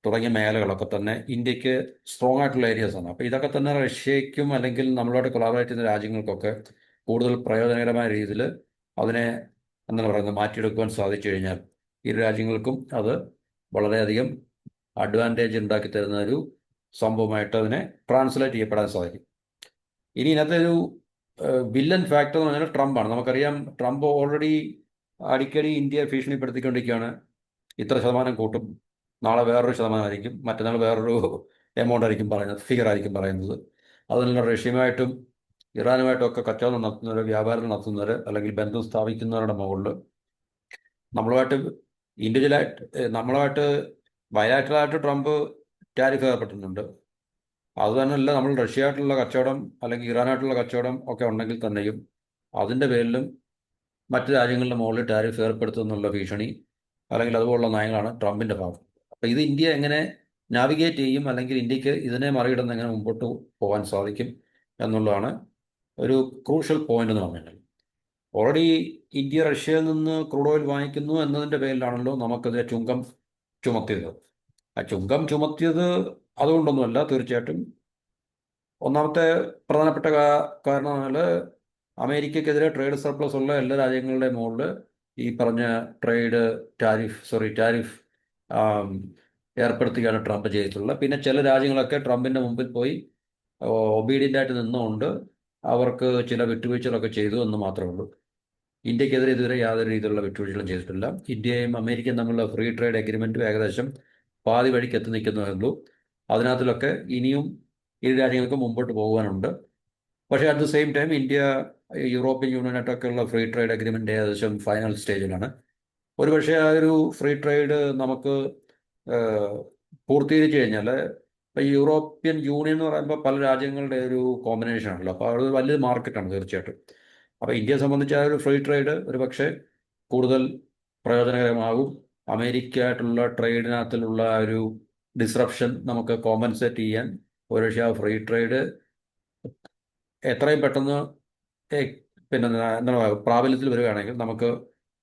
തുടങ്ങിയ മേഖലകളൊക്കെ തന്നെ ഇന്ത്യയ്ക്ക് സ്ട്രോങ് ആയിട്ടുള്ള ഏരിയാസ് ആണ്. അപ്പോൾ ഇതൊക്കെ തന്നെ റഷ്യയ്ക്കും അല്ലെങ്കിൽ നമ്മളോട് കൊളാബറേറ്റ് ചെയ്യുന്ന രാജ്യങ്ങൾക്കൊക്കെ കൂടുതൽ പ്രയോജനകരമായ രീതിയിൽ അതിനെ എന്താണ് പറയുന്നത് മാറ്റിയെടുക്കുവാൻ സാധിച്ചു കഴിഞ്ഞാൽ ഇരു രാജ്യങ്ങൾക്കും അത് വളരെയധികം അഡ്വാന്റേജ് ഉണ്ടാക്കി തരുന്ന ഒരു സംഭവമായിട്ട് അതിനെ ട്രാൻസ്ലേറ്റ് ചെയ്യപ്പെടാൻ സാധിക്കും. ഇനി ഇതിനകത്തെ ഒരു വില്ലൻ ഫാക്ടർ എന്ന് പറഞ്ഞാൽ ട്രംപാണ്. നമുക്കറിയാം ട്രംപ് ഓൾറെഡി അടിക്കടി ഇന്ത്യയെ ഭീഷണിപ്പെടുത്തിക്കൊണ്ടിരിക്കുകയാണ്. ഇത്ര ശതമാനം കൂട്ടും. നാളെ വേറൊരു ശതമാനമായിരിക്കും. മറ്റന്നാൾ വേറൊരു എമൗണ്ട് ആയിരിക്കും പറയുന്നത് ഫിഗർ ആയിരിക്കും പറയുന്നത്. അതിനുള്ള റഷ്യയുമായിട്ടും ഇറാനുമായിട്ടും ഒക്കെ കച്ചവടം നടത്തുന്നവർ വ്യാപാരം നടത്തുന്നവർ അല്ലെങ്കിൽ ബന്ധം സ്ഥാപിക്കുന്നവരുടെ മുകളിൽ നമ്മളുമായിട്ട് ഇൻഡിവിജ്വലായിട്ട് നമ്മളുമായിട്ട് ബയലാറ്ററായിട്ട് ട്രംപ് ടാരിഫ് ഏർപ്പെട്ടിട്ടുണ്ട്. അതുതന്നെയല്ല നമ്മൾ റഷ്യയായിട്ടുള്ള കച്ചവടം അല്ലെങ്കിൽ ഇറാനായിട്ടുള്ള കച്ചവടം ഒക്കെ ഉണ്ടെങ്കിൽ തന്നെയും അതിന്റെ പേരിലും മറ്റ് രാജ്യങ്ങളുടെ മുകളിൽ ടാരിഫ് ഏർപ്പെടുത്തുന്നുള്ള ഭീഷണി അല്ലെങ്കിൽ അതുപോലുള്ള നയങ്ങളാണ് ട്രംപിന്റെ ഭാഗം. അപ്പോൾ ഇത് ഇന്ത്യ എങ്ങനെ നാവിഗേറ്റ് ചെയ്യും അല്ലെങ്കിൽ ഇന്ത്യയ്ക്ക് ഇതിനെ മറികടന്ന് എങ്ങനെ മുമ്പോട്ട് പോകാൻ സാധിക്കും എന്നുള്ളതാണ് ഒരു ക്രൂഷ്യൽ പോയിന്റ് എന്ന് പറഞ്ഞാൽ ഓൾറെഡി ഇന്ത്യ റഷ്യയിൽ നിന്ന് ക്രൂഡ് ഓയിൽ വാങ്ങിക്കുന്നു എന്നതിന്റെ പേരിലാണല്ലോ നമുക്കതിനെ ചുങ്കം ചുമത്തിയത്. ആ ചുങ്കം ചുമത്തിയത് അതുകൊണ്ടൊന്നുമല്ല തീർച്ചയായിട്ടും. ഒന്നാമത്തെ പ്രധാനപ്പെട്ട കാരണം പറഞ്ഞാൽ അമേരിക്കക്കെതിരെ ട്രേഡ് സർപ്ലസ് ഉള്ള എല്ലാ രാജ്യങ്ങളുടെ മുകളിൽ ഈ പറഞ്ഞ ട്രേഡ് ടാരിഫ് സോറി ടാരിഫ് ഏർപ്പെടുത്തുകയാണ് ട്രംപ് ചെയ്തിട്ടുള്ളത്. പിന്നെ ചില രാജ്യങ്ങളൊക്കെ ട്രംപിന്റെ മുമ്പിൽ പോയി ഒബീഡിയന്റ് ആയിട്ട് നിന്നുകൊണ്ട് അവർക്ക് ചില വിട്ടുവീഴ്ചകളൊക്കെ ചെയ്തു എന്ന് മാത്രമേ ഉള്ളൂ. ഇന്ത്യക്കെതിരെ ഇതുവരെ യാതൊരു രീതിയിലുള്ള വിട്ടുവീഴ്ചകളും ചെയ്തിട്ടില്ല. ഇന്ത്യയും അമേരിക്കയും തമ്മിലുള്ള ഫ്രീ ട്രേഡ് അഗ്രിമെന്റും ഏകദേശം പാതി വഴിക്ക് എത്തി നിൽക്കുന്നതേയുള്ളൂ. അതിനകത്തിലൊക്കെ ഇനിയും ഇരു രാജ്യങ്ങൾക്കും മുമ്പോട്ട് പോകാനുണ്ട് പക്ഷേ at the same time India European യൂണിയനായിട്ടൊക്കെയുള്ള free trade agreement ഏകദേശം ഫൈനൽ സ്റ്റേജിലാണ് ഒരുപക്ഷെ ആ ഒരു ഫ്രീ ട്രേഡ് നമുക്ക് പൂർത്തീകരിച്ചു കഴിഞ്ഞാൽ ഇപ്പോൾ യൂറോപ്യൻ യൂണിയൻ എന്ന് പറയുമ്പോൾ പല രാജ്യങ്ങളുടെ ഒരു കോമ്പിനേഷൻ ആണല്ലോ. അപ്പോൾ അത് വലിയ മാർക്കറ്റാണ് തീർച്ചയായിട്ടും. അപ്പോൾ ഇന്ത്യയെ സംബന്ധിച്ച് ആ ഒരു ഫ്രീ ട്രേഡ് ഒരു പക്ഷേ കൂടുതൽ പ്രയോജനകരമാകും. അമേരിക്ക ആയിട്ടുള്ള ട്രേഡിനകത്തിലുള്ള ഒരു ഡിസ്റപ്ഷൻ നമുക്ക് കോമ്പൻസേറ്റ് ചെയ്യാൻ. ഒരുപക്ഷെ ആ ഫ്രീ ട്രേഡ് എത്രയും പെട്ടെന്ന് പിന്നെ എന്താ പ്രാബല്യത്തിൽ വരികയാണെങ്കിൽ നമുക്ക്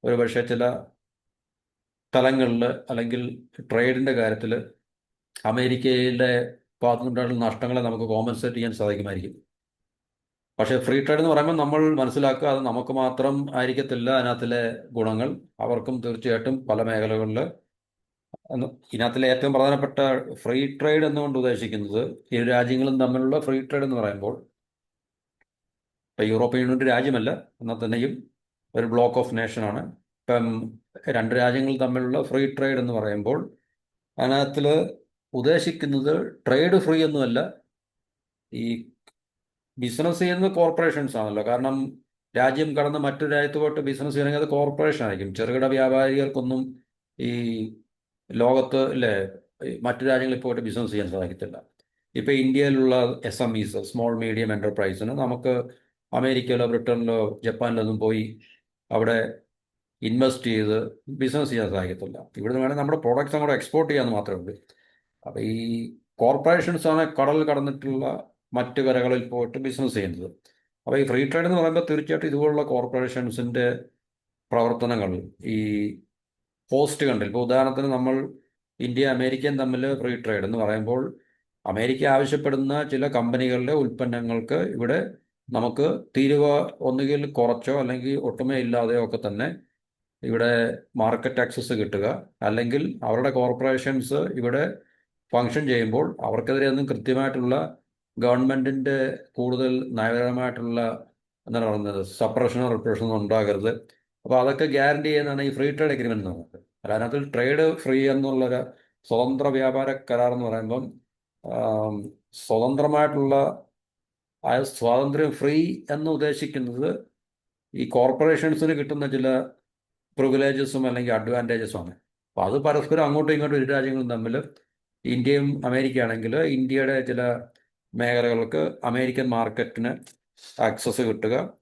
ഒരുപക്ഷെ ചില സ്ഥലങ്ങളിൽ അല്ലെങ്കിൽ ട്രേഡിന്റെ കാര്യത്തിൽ അമേരിക്കയുടെ ഭാഗത്തുനിന്നുണ്ടായിട്ടുള്ള നഷ്ടങ്ങളെ നമുക്ക് കോമ്പൻസേറ്റ് ചെയ്യാൻ സാധിക്കുമായിരിക്കും. പക്ഷേ ഫ്രീ ട്രേഡ് എന്ന് പറയുമ്പോൾ നമ്മൾ മനസ്സിലാക്കുക അത് നമുക്ക് മാത്രം ആയിരിക്കത്തില്ല അതിനകത്തിലെ ഗുണങ്ങൾ. അവർക്കും തീർച്ചയായിട്ടും പല മേഖലകളിൽ ഇതിനകത്തിലെ ഏറ്റവും പ്രധാനപ്പെട്ട ഫ്രീ ട്രേഡ് എന്നുകൊണ്ട് ഉദ്ദേശിക്കുന്നത് ഇരു രാജ്യങ്ങളും തമ്മിലുള്ള ഫ്രീ ട്രേഡ് എന്ന് പറയുമ്പോൾ ഇപ്പം യൂറോപ്യൻ യൂണിയന്റെ രാജ്യമല്ല എന്നാൽ തന്നെയും ഒരു ബ്ലോക്ക് ഓഫ് നേഷനാണ് ഇപ്പം രണ്ട് രാജ്യങ്ങൾ തമ്മിലുള്ള ഫ്രീ ട്രേഡ് എന്ന് പറയുമ്പോൾ അതിനകത്തിൽ ഉദ്ദേശിക്കുന്നത് ട്രേഡ് ഫ്രീ ഒന്നുമല്ല ഈ ബിസിനസ് ചെയ്യുന്നത് കോർപ്പറേഷൻസ് ആണല്ലോ. കാരണം രാജ്യം കടന്ന് മറ്റൊരു രാജ്യത്ത് പോയിട്ട് ബിസിനസ് ചെയ്യണമെങ്കിൽ അത് കോർപ്പറേഷൻ ആയിരിക്കും. ചെറുകിട വ്യാപാരികൾക്കൊന്നും ഈ ലോകത്ത് അല്ലേ മറ്റു രാജ്യങ്ങളിൽ പോയിട്ട് ബിസിനസ് ചെയ്യാൻ സാധിക്കത്തില്ല. ഇപ്പോൾ ഇന്ത്യയിലുള്ള S M Es small medium എന്റർപ്രൈസിന് നമുക്ക് അമേരിക്കയിലോ ബ്രിട്ടനിലോ ജപ്പാനിലോ ഒന്നും പോയി അവിടെ ഇൻവെസ്റ്റ് ചെയ്ത് ബിസിനസ് ചെയ്യാൻ സാധിക്കത്തില്ല. ഇവിടുന്ന് വേണമെങ്കിൽ നമ്മുടെ പ്രോഡക്റ്റ്സ് അങ്ങോട്ട് എക്സ്പോർട്ട് ചെയ്യാമെന്ന് മാത്രമേ ഉള്ളൂ. അപ്പോൾ ഈ കോർപ്പറേഷൻസ് ആണ് കടൽ കടന്നിട്ടുള്ള മറ്റു കരകളിൽ പോയിട്ട് ബിസിനസ് ചെയ്യുന്നത്. അപ്പോൾ ഈ ഫ്രീ ട്രേഡ് എന്ന് പറയുമ്പോൾ തീർച്ചയായിട്ടും ഇതുപോലുള്ള കോർപ്പറേഷൻസിന്റെ പ്രവർത്തനങ്ങൾ ഈ പോസ്റ്റ് കണ്ടിൽ. ഇപ്പോൾ ഉദാഹരണത്തിന് നമ്മൾ ഇന്ത്യ അമേരിക്കയും തമ്മിൽ ഫ്രീ ട്രേഡ് എന്ന് പറയുമ്പോൾ അമേരിക്ക ആവശ്യപ്പെടുന്ന ചില കമ്പനികളുടെ ഉൽപ്പന്നങ്ങൾക്ക് ഇവിടെ നമുക്ക് തീരുവ ഒന്നുകിൽ കുറച്ചോ അല്ലെങ്കിൽ ഒട്ടുമേ ഇല്ലാതെയോ ഒക്കെ തന്നെ ഇവിടെ മാർക്കറ്റ് ആക്സസ് കിട്ടുക. അല്ലെങ്കിൽ അവരുടെ കോർപ്പറേഷൻസ് ഇവിടെ ഫങ്ഷൻ ചെയ്യുമ്പോൾ അവർക്കെതിരെ ഒന്നും കൃത്യമായിട്ടുള്ള ഗവൺമെന്റിന്റെ കൂടുതൽ നയപരമായിട്ടുള്ള എന്താണ് പറയുന്നത് സപ്രഷനോ റിപ്രഷനോ ഉണ്ടാകരുത്. അപ്പോൾ അതൊക്കെ ഗ്യാരണ്ടി ചെയ്യുന്നതാണ് ഈ ഫ്രീ ട്രേഡ് അഗ്രിമെന്റ് എന്ന് പറയുന്നത്. അതിനകത്ത് ട്രേഡ് ഫ്രീ എന്നുള്ളൊരു സ്വതന്ത്ര വ്യാപാര കരാർ എന്ന് പറയുമ്പം സ്വതന്ത്രമായിട്ടുള്ള ആ സ്വാതന്ത്ര്യം ഫ്രീ എന്ന് ഉദ്ദേശിക്കുന്നത് ഈ കോർപ്പറേഷൻസിന് കിട്ടുന്ന ചില പ്രിവിലേജസും അല്ലെങ്കിൽ അഡ്വാന്റേജസും ആണ്. അപ്പോൾ അത് പരസ്പരം അങ്ങോട്ടും ഇങ്ങോട്ടും ഇരു രാജ്യങ്ങളും തമ്മിൽ ഇന്ത്യയും അമേരിക്ക ആണെങ്കിൽ ഇന്ത്യയുടെ ചില മേഖലകൾക്ക് അമേരിക്കൻ മാർക്കറ്റിന് ആക്സസ് കിട്ടുക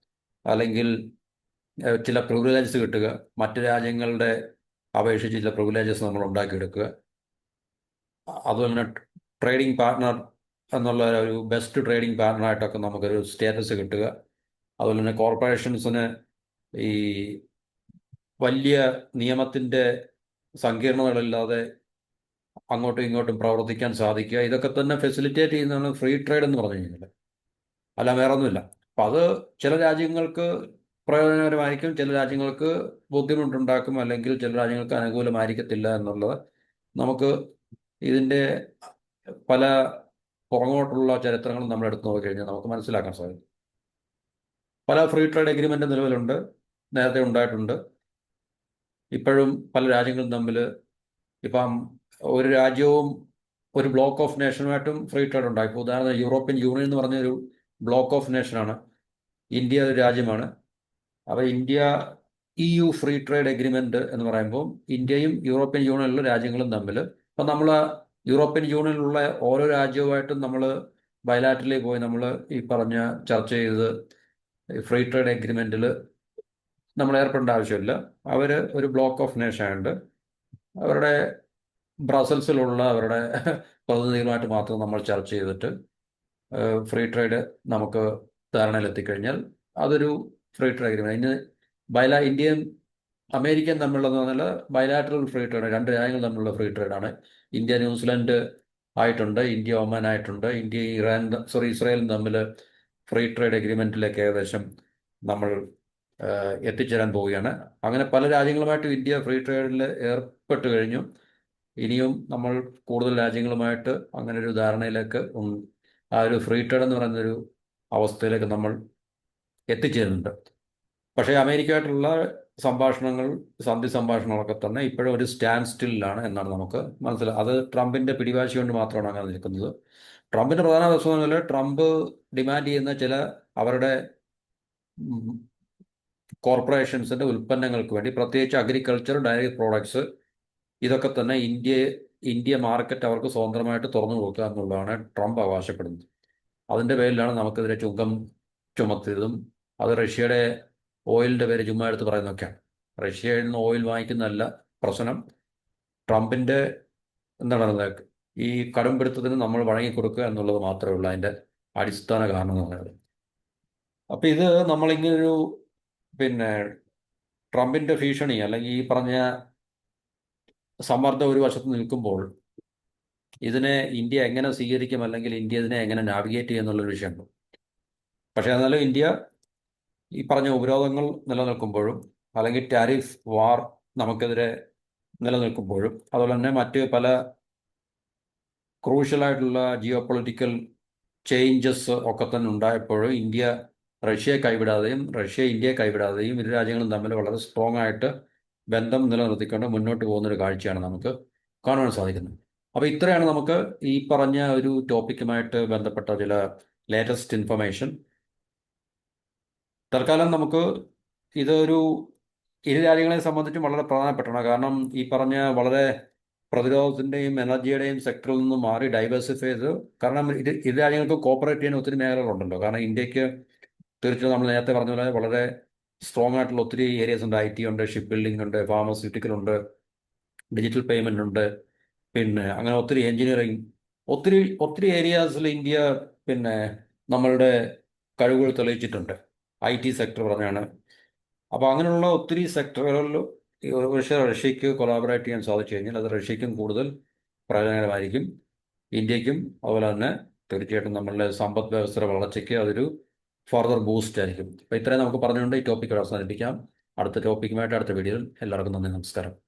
അല്ലെങ്കിൽ ചില പ്രിവിലേജസ് കിട്ടുക മറ്റു രാജ്യങ്ങളുടെ അപേക്ഷിച്ച് ചില പ്രിവിലേജസ് നമ്മൾ ഉണ്ടാക്കിയെടുക്കുക. അതുപോലെ ട്രേഡിംഗ് പാർട്ട്ണർ എന്നുള്ള ഒരു ബെസ്റ്റ് ട്രേഡിംഗ് പാർട്ട്ണറായിട്ടൊക്കെ നമുക്കൊരു സ്റ്റേറ്റസ് കിട്ടുക. അതുപോലെ തന്നെ കോർപ്പറേഷൻസിന് ഈ വലിയ നിയമത്തിന്റെ സങ്കീർണതകളില്ലാതെ അങ്ങോട്ടും ഇങ്ങോട്ടും പ്രവർത്തിക്കാൻ സാധിക്കുക. ഇതൊക്കെ തന്നെ ഫെസിലിറ്റേറ്റ് ചെയ്യുന്നതാണ് ഫ്രീ ട്രേഡ് എന്ന് പറഞ്ഞു കഴിഞ്ഞാൽ അല്ല വേറെ ഒന്നുമില്ല അപ്പം അത് ചില രാജ്യങ്ങൾക്ക് പ്രയോജനകരമായിരിക്കും ചില രാജ്യങ്ങൾക്ക് ബുദ്ധിമുട്ടുണ്ടാക്കും അല്ലെങ്കിൽ ചില രാജ്യങ്ങൾക്ക് അനുകൂലമായിരിക്കത്തില്ല എന്നുള്ളത് നമുക്ക് ഇതിന്റെ പല പുറകോട്ടുള്ള ചരിത്രങ്ങളും നമ്മൾ എടുത്തു നോക്കിക്കഴിഞ്ഞാൽ നമുക്ക് മനസ്സിലാക്കാൻ സാധിക്കും. പല ഫ്രീ ട്രേഡ് എഗ്രിമെന്റ് നിലവിലുണ്ട്. നേരത്തെ ഉണ്ടായിട്ടുണ്ട്. ഇപ്പോഴും പല രാജ്യങ്ങളും തമ്മിൽ ഇപ്പം ഒരു രാജ്യവും ഒരു ബ്ലോക്ക് ഓഫ് നേഷനുമായിട്ടും ഫ്രീ ട്രേഡ് ഉണ്ടായി. ഇപ്പോൾ ഉദാഹരണം യൂറോപ്യൻ യൂണിയൻ എന്ന് പറഞ്ഞ ഒരു ബ്ലോക്ക് ഓഫ് നേഷനാണ് ഇന്ത്യ ഒരു രാജ്യമാണ്. അപ്പോൾ India E U free trade agreement എന്ന് പറയുമ്പോൾ ഇന്ത്യയും യൂറോപ്യൻ യൂണിയനിലുള്ള രാജ്യങ്ങളും തമ്മിൽ ഇപ്പം നമ്മൾ യൂറോപ്യൻ യൂണിയനിലുള്ള ഓരോ രാജ്യവുമായിട്ടും നമ്മൾ ബയലാറ്റിലേക്ക് പോയി നമ്മൾ ഈ പറഞ്ഞ ചർച്ച ചെയ്ത് ഫ്രീ ട്രേഡ് എഗ്രിമെന്റിൽ നമ്മൾ ഏർപ്പെടേണ്ട ആവശ്യമില്ല. അവർ ഒരു ബ്ലോക്ക് ഓഫ് നേഷൻ ആയതുകൊണ്ട് അവരുടെ ബ്രസൽസിലുള്ള അവരുടെ പ്രതിനിധികളുമായിട്ട് മാത്രം നമ്മൾ ചർച്ച ചെയ്തിട്ട് ഫ്രീ ട്രേഡ് നമുക്ക് ധാരണയിലെത്തിക്കഴിഞ്ഞാൽ അതൊരു ഫ്രീ ട്രേഡ് അഗ്രിമെന്റ് ഇനി ബൈലാ ഇന്ത്യൻ അമേരിക്കൻ തമ്മിലുള്ളതെന്ന് പറഞ്ഞാൽ ബയലാറ്ററൽ ഫ്രീ ട്രേഡ് രണ്ട് രാജ്യങ്ങൾ തമ്മിലുള്ള ഫ്രീ ട്രേഡാണ് ഇന്ത്യ ന്യൂസിലൻഡ് ആയിട്ടുണ്ട് ഇന്ത്യ ഒമാൻ ആയിട്ടുണ്ട്. ഇന്ത്യ ഇറാൻ സോറി ഇസ്രായേലും തമ്മിൽ ഫ്രീ ട്രേഡ് അഗ്രിമെന്റിലേക്ക് ഏകദേശം നമ്മൾ എത്തിച്ചേരാൻ പോവുകയാണ്. അങ്ങനെ പല രാജ്യങ്ങളുമായിട്ടും ഇന്ത്യ ഫ്രീ ട്രേഡിൽ ഏർപ്പെട്ട് കഴിഞ്ഞു. ഇനിയും നമ്മൾ കൂടുതൽ രാജ്യങ്ങളുമായിട്ട് അങ്ങനെ ഒരു ധാരണയിലേക്ക് ആ ഒരു ഫ്രീ ട്രേഡ് എന്ന് പറയുന്നൊരു അവസ്ഥയിലേക്ക് നമ്മൾ എത്തിച്ചേരുന്നുണ്ട്. പക്ഷേ അമേരിക്കയായിട്ടുള്ള സംഭാഷണങ്ങൾ സന്ധി സംഭാഷണങ്ങളൊക്കെ തന്നെ ഇപ്പോഴും ഒരു സ്റ്റാൻഡ് സ്റ്റില്ലാണ് എന്നാണ് നമുക്ക് മനസ്സിലായത് അത് ട്രംപിന്റെ പിടിവാശി കൊണ്ട് മാത്രമാണ് അങ്ങനെ നിൽക്കുന്നത്. ട്രംപിന്റെ പ്രധാന പ്രശ്നം എന്ന് പറഞ്ഞാൽ ട്രംപ് ഡിമാൻഡ് ചെയ്യുന്ന ചില അവരുടെ കോർപ്പറേഷൻസിന്റെ ഉൽപ്പന്നങ്ങൾക്ക് വേണ്ടി പ്രത്യേകിച്ച് അഗ്രികൾച്ചർ ഡയറി പ്രോഡക്ട്സ് ഇതൊക്കെ തന്നെ ഇന്ത്യ ഇന്ത്യ മാർക്കറ്റ് അവർക്ക് സ്വതന്ത്രമായിട്ട് തുറന്നു കൊടുക്കുക എന്നുള്ളതാണ് ട്രംപ് അവകാശപ്പെടുന്നത്. അതിന്റെ പേരിലാണ് നമുക്കെതിരെ ചുങ്കം ചുമത്തിയതും അത് റഷ്യയുടെ ഓയിലിന്റെ പേര് ചുമ്മാ എടുത്ത് പറയുന്നതൊക്കെയാണ്. റഷ്യയിൽ നിന്ന് ഓയിൽ വാങ്ങിക്കുന്നതല്ല പ്രശ്നം. ട്രംപിന്റെ എന്താണ് ഈ കടുംപിടുത്തത്തിന് നമ്മൾ വഴങ്ങിക്കൊടുക്കുക എന്നുള്ളത് മാത്രമേ ഉള്ളൂ അതിന്റെ അടിസ്ഥാന കാരണം എന്ന് പറയുന്നത്. അപ്പം ഇത് നമ്മളിങ്ങനൊരു പിന്നെ ട്രംപിന്റെ ഭീഷണി അല്ലെങ്കിൽ ഈ പറഞ്ഞ സമ്മർദ്ദം ഒരു വശത്ത് നിൽക്കുമ്പോൾ ഇതിനെ ഇന്ത്യ എങ്ങനെ സ്വീകരിക്കും അല്ലെങ്കിൽ ഇന്ത്യ ഇതിനെ എങ്ങനെ നാവിഗേറ്റ് ചെയ്യും എന്നുള്ളൊരു വിഷയമുണ്ട് പക്ഷേ എന്നാലും ഇന്ത്യ ഈ പറഞ്ഞ ഉപരോധങ്ങൾ നിലനിൽക്കുമ്പോഴും അല്ലെങ്കിൽ ടാരിഫ് വാർ നമുക്കെതിരെ നിലനിൽക്കുമ്പോഴും അതുപോലെ തന്നെ മറ്റ് പല ക്രൂഷ്യലായിട്ടുള്ള ജിയോ പൊളിറ്റിക്കൽ ചേഞ്ചസ് ഒക്കെ തന്നെ ഉണ്ടായപ്പോഴും ഇന്ത്യ റഷ്യയെ കൈവിടാതെയും റഷ്യ ഇന്ത്യയെ കൈവിടാതെയും ഇരു രാജ്യങ്ങളും തമ്മിൽ വളരെ സ്ട്രോങ് ആയിട്ട് ബന്ധം നിലനിർത്തിക്കൊണ്ട് മുന്നോട്ട് പോകുന്ന ഒരു കാഴ്ചയാണ് നമുക്ക് കാണുവാൻ സാധിക്കുന്നത്. അപ്പോൾ ഇത്രയാണ് നമുക്ക് ഈ പറഞ്ഞ ഒരു ടോപ്പിക്കുമായിട്ട് ബന്ധപ്പെട്ട ചില ലേറ്റസ്റ്റ് ഇൻഫർമേഷൻ തൽക്കാലം നമുക്ക് ഇതൊരു ഇരു രാജ്യങ്ങളെ സംബന്ധിച്ചും വളരെ പ്രധാനപ്പെട്ടാണ് കാരണം ഈ പറഞ്ഞ വളരെ പ്രതിരോധത്തിന്റെയും എനർജിയുടെയും സെക്ടറിൽ നിന്ന് മാറി ഡൈവേഴ്സിഫൈ ചെയ്ത് കാരണം ഇത് ഇരു രാജ്യങ്ങൾക്ക് കോപ്പറേറ്റ് ചെയ്യാൻ ഒത്തിരി മേഖലകളുണ്ടല്ലോ. കാരണം ഇന്ത്യയ്ക്ക് തീർച്ചയായും നമ്മൾ നേരത്തെ പറഞ്ഞ പോലെ വളരെ സ്ട്രോങ് ആയിട്ടുള്ള ഒത്തിരി ഏരിയസ് ഉണ്ട്. ഐ ടി ഉണ്ട് ഷിപ്പ് ബിൽഡിംഗ് ഉണ്ട് ഫാർമസ്യൂട്ടിക്കൽ ഉണ്ട് ഡിജിറ്റൽ പേയ്മെന്റ് ഉണ്ട്. പിന്നെ അങ്ങനെ ഒത്തിരി എഞ്ചിനീയറിംഗ് ഒത്തിരി ഒത്തിരി ഏരിയാസിൽ ഇന്ത്യ പിന്നെ നമ്മളുടെ കഴിവുകൾ തെളിയിച്ചിട്ടുണ്ട്. ഐ ടി സെക്ടർ പറഞ്ഞാണ്. അപ്പോൾ അങ്ങനെയുള്ള ഒത്തിരി സെക്ടറുകളിൽ പക്ഷേ റഷ്യക്ക് കൊളാബറേറ്റ് ചെയ്യാൻ സാധിച്ചു കഴിഞ്ഞാൽ അത് റഷ്യക്കും കൂടുതൽ പ്രയോജനകരമായിരിക്കും. ഇന്ത്യക്കും അതുപോലെ തന്നെ തീർച്ചയായിട്ടും നമ്മളുടെ സമ്പദ് വ്യവസ്ഥയുടെ വളർച്ചയ്ക്ക് അതൊരു ഫർദർ ബൂസ്റ്റ് ആയിരിക്കും. അപ്പോൾ ഇത്രയും നമുക്ക് പറഞ്ഞുകൊണ്ട് ഈ ടോപ്പിക്ക് അവസാനിപ്പിക്കാം. അടുത്ത ടോപ്പിക്കുമായിട്ട് അടുത്ത വീഡിയോയിൽ എല്ലാവർക്കും നന്ദി നമസ്കാരം.